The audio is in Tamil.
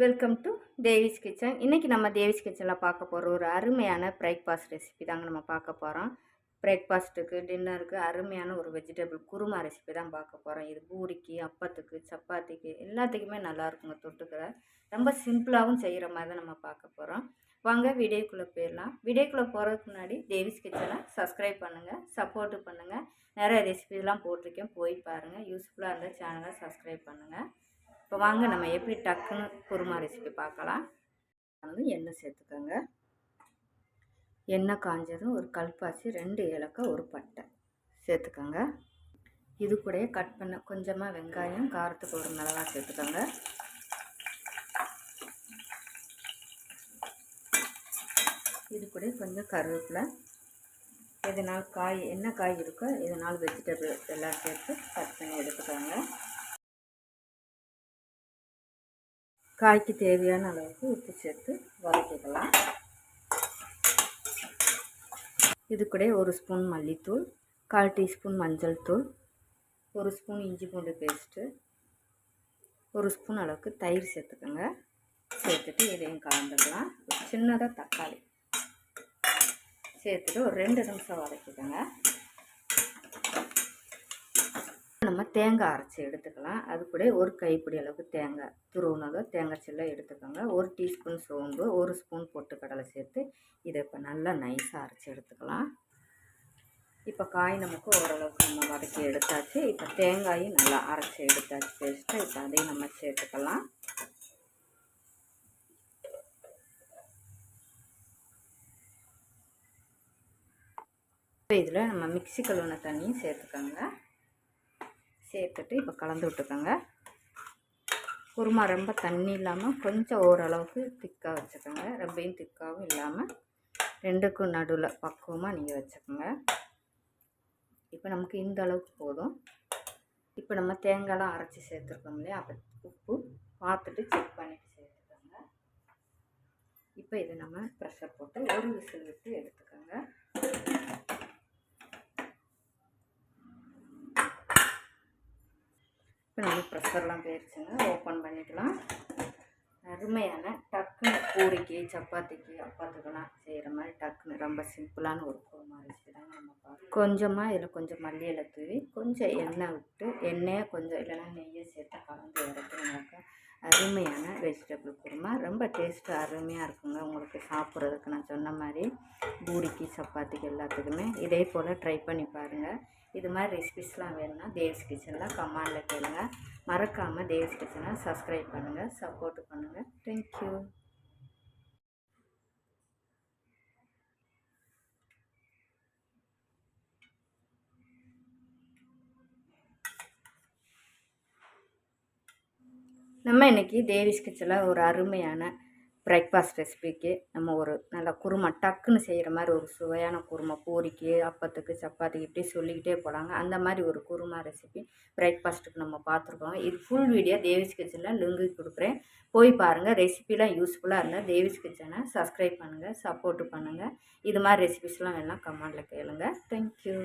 வெல்கம் டு தேவிஸ் கிச்சன் இன்றைக்கி நம்ம தேவிஸ் கிச்சனில் பார்க்க போகிற ஒரு அருமையான பிரேக்ஃபாஸ்ட் ரெசிபி தாங்க நம்ம பார்க்க போகிறோம் பிரேக்ஃபாஸ்ட்டுக்கு டின்னருக்கு அருமையான ஒரு வெஜிடபிள் குருமா ரெசிபி தான் பார்க்க போகிறோம் இது பூரிக்கு அப்பத்துக்கு சப்பாத்திக்கு எல்லாத்துக்குமே நல்லாயிருக்குங்க தொட்டுக்கிற. ரொம்ப சிம்பிளாகவும் செய்கிற மாதிரி தான் நம்ம பார்க்க போகிறோம் வாங்க வீடியோக்குள்ளே போயிடலாம். வீடியோக்குள்ளே போகிறதுக்கு முன்னாடி தேவிஸ் கிச்சனை சப்ஸ்கிரைப் பண்ணுங்கள் சப்போர்ட்டு பண்ணுங்கள் நிறைய ரெசிபிலாம் போட்டிருக்கேன். போய் பாருங்கள் யூஸ்ஃபுல்லாக இருந்தால் சேனலை சப்ஸ்கிரைப் பண்ணுங்கள் இப்போ வாங்க நம்ம எப்படி டக்குன்னு குருமா ரெசிபி பார்க்கலாம். வந்து எண்ணெய் சேர்த்துக்கோங்க. எண்ணெய் காஞ்சதும் ஒரு கல்பாசி ரெண்டு ஏலக்காய் ஒரு பட்டை சேர்த்துக்கோங்க. இது கூடயே கட் பண்ண கொஞ்சமாக வெங்காயம் காரத்துக்கு ஒரு மிளகா சேர்த்துக்கோங்க. இது கூட கொஞ்சம் கருவேப்பிலை. எதனால் காய் என்ன காய் இருக்கோ இதனால் வெஜிடபிள் எல்லாம் சேர்த்து கட் பண்ணி எடுத்துக்கோங்க. காய்க்கு தேவையான அளவுக்கு உப்பு சேர்த்து வதக்கிக்கலாம். இது கூட ஒரு ஸ்பூன் மல்லித்தூள் கால் டீஸ்பூன் மஞ்சள் தூள் ஒரு ஸ்பூன் இஞ்சி பூண்டு பேஸ்ட்டு ஒரு ஸ்பூன் அளவுக்கு தயிர் சேர்த்துக்கோங்க. சேர்த்துட்டு இதையும் கலந்துக்கலாம். சின்னதாக தக்காளி. சேர்த்துட்டு ஒரு ரெண்டு நிமிஷம் வதக்கிக்கோங்க நம்ம தேங்காய் அரைச்சி எடுத்துக்கலாம். அது கூட ஒரு கைப்பிடி அளவுக்கு தேங்காய் துருவுனதோ தேங்காய் சில்ல எடுத்துக்கோங்க. ஒரு டீஸ்பூன் சோம்பு ஒரு ஸ்பூன் பொட்டுக்கடலை சேர்த்து இதை இப்போ நல்லா நைஸாக அரைச்சி எடுத்துக்கலாம். இப்போ காய் நமக்கு ஓரளவுக்கு நம்ம வதக்கி எடுத்தாச்சு. இப்போ தேங்காயும் நல்லா அரைச்சி எடுத்தாச்சு. பேஸ்ட்டு இப்போ அதையும் நம்ம சேர்த்துக்கலாம். இப்போ இதில் நம்ம மிக்சி கழுவின தண்ணியும் சேர்த்துக்கோங்க. சேர்த்துட்டு இப்போ கலந்து விட்டுக்கோங்க. குருமா ரொம்ப தண்ணி இல்லாமல் கொஞ்சம் ஓரளவுக்கு திக்காக வச்சுக்கோங்க. ரொம்பையும் திக்காகவும் இல்லாமல் ரெண்டுக்கும் நடுவில் பக்குவமாக நீங்கள் வச்சுக்கோங்க. இப்போ நமக்கு இந்த அளவுக்கு போதும். இப்போ நம்ம தேங்காய்லாம் அரைச்சி சேர்த்துருக்கோம் இல்லையா? அப்போ உப்பு பார்த்துட்டு செக் பண்ணிவிட்டு சேர்த்துக்கோங்க. இப்போ இதை நம்ம ப்ரெஷர் போட்டு ஒரு விசில் விட்டு எடுத்துக்கோங்க. இப்போ நம்ம ப்ரெஷர்லாம் போயிடுச்சுங்க ஓப்பன் பண்ணிக்கலாம். அருமையான டக்குன்னு பூரிக்கு சப்பாத்திக்கு அப்பத்துக்கெல்லாம் செய்கிற மாதிரி டக்குன்னு ரொம்ப சிம்பிளான ஒரு குருமா ரெசிபி தாங்க நம்ம பார்க்கணும் கொஞ்சமாக இதில் கொஞ்சம் மல்லியில் தூவி கொஞ்சம் எண்ணெய் விட்டு எண்ணெயை கொஞ்சம் இல்லைன்னா நெய்யை சேர்த்து கலந்து இறக்குனாக்கா அருமையான வெஜிடபிள் குருமா. ரொம்ப டேஸ்ட்டு அருமையாக இருக்குங்க. உங்களுக்கு சாப்பிட்றதுக்கு நான் சொன்ன மாதிரி பூரிக்கு சப்பாத்திக்கு எல்லாத்துக்குமே இதே போல் ட்ரை பண்ணி பாருங்கள் இது மாதிரி ரெசிபிஸ்லாம் வேணும்னா தேவ்ஸ் கிச்சனில் கமாண்டில் கேளுங்க. மறக்காமல் தேவ்ஸ் கிச்சனை சப்ஸ்கிரைப் பண்ணுங்கள் சப்போர்ட் பண்ணுங்கள் தேங்க்யூ நம்ம இன்றைக்கி தேவிஸ் கிச்சனில் ஒரு அருமையான பிரேக்ஃபாஸ்ட் ரெசிபிக்கு நம்ம ஒரு நல்ல குருமா டக்குன்னு செய்கிற மாதிரி ஒரு சுவையான குருமா பூரிக்கு அப்பத்துக்கு சப்பாத்திக்கு இப்படி சொல்லிக்கிட்டே போகிறாங்க அந்த மாதிரி ஒரு குருமா ரெசிபி பிரேக்ஃபாஸ்ட்டுக்கு நம்ம பார்த்துருக்கோம். இது ஃபுல் வீடியோ தேவிஸ் கிச்சனில் லிங்கு கொடுக்குறேன். போய் பாருங்கள் ரெசிபிலாம் யூஸ்ஃபுல்லாக இருந்தால் தேவிஸ் கிச்சனை சப்ஸ்கிரைப் பண்ணுங்கள் சப்போர்ட்டு பண்ணுங்கள் இது மாதிரி ரெசிபிஸ்லாம் வேணால் கமெண்டில் கேளுங்கள் தேங்க்யூ